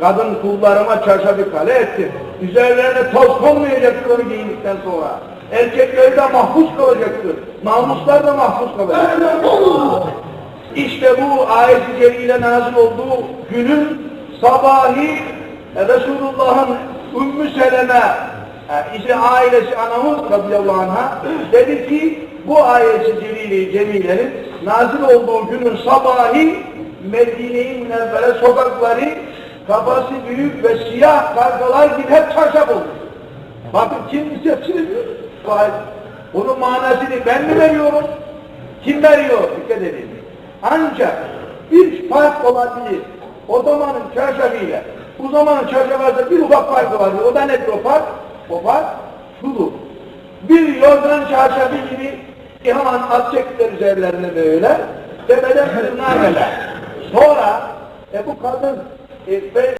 Kadın kullarıma çarşafı kale ettim. Üzerlerine toz konmayacaktır onu giyindikten sonra. Erkekleri de mahpus kalacaktır. Namuslar da mahpus kalacaktır. İşte bu ayet-i celile nazil olduğu günün sabahi e, Resulullah'ın Ümmü Seleme işte ailesi anamız radıyallahu anh'a dedi ki bu ayet-i celile cemilenin nazil olduğu günün sabahi Medine-i sokakları kafası büyük ve siyah kargalar gibi hep çarşaf olmuş. Bakın kim hepsini Bunun manasını ben mi veriyorum? Kim veriyor? Dikkat edin. Ancak bir fark olabilir. O zamanın çarşafıyla bu zamanın çarşafı arasında bir ufak fark olabilir. O da nedir o fark? O fark şudur. Bir yorgan çarşafı gibi hemen atacaklar üzerlerine böyle tepeden tırnağa kadar. Sonra e, bu kadın e,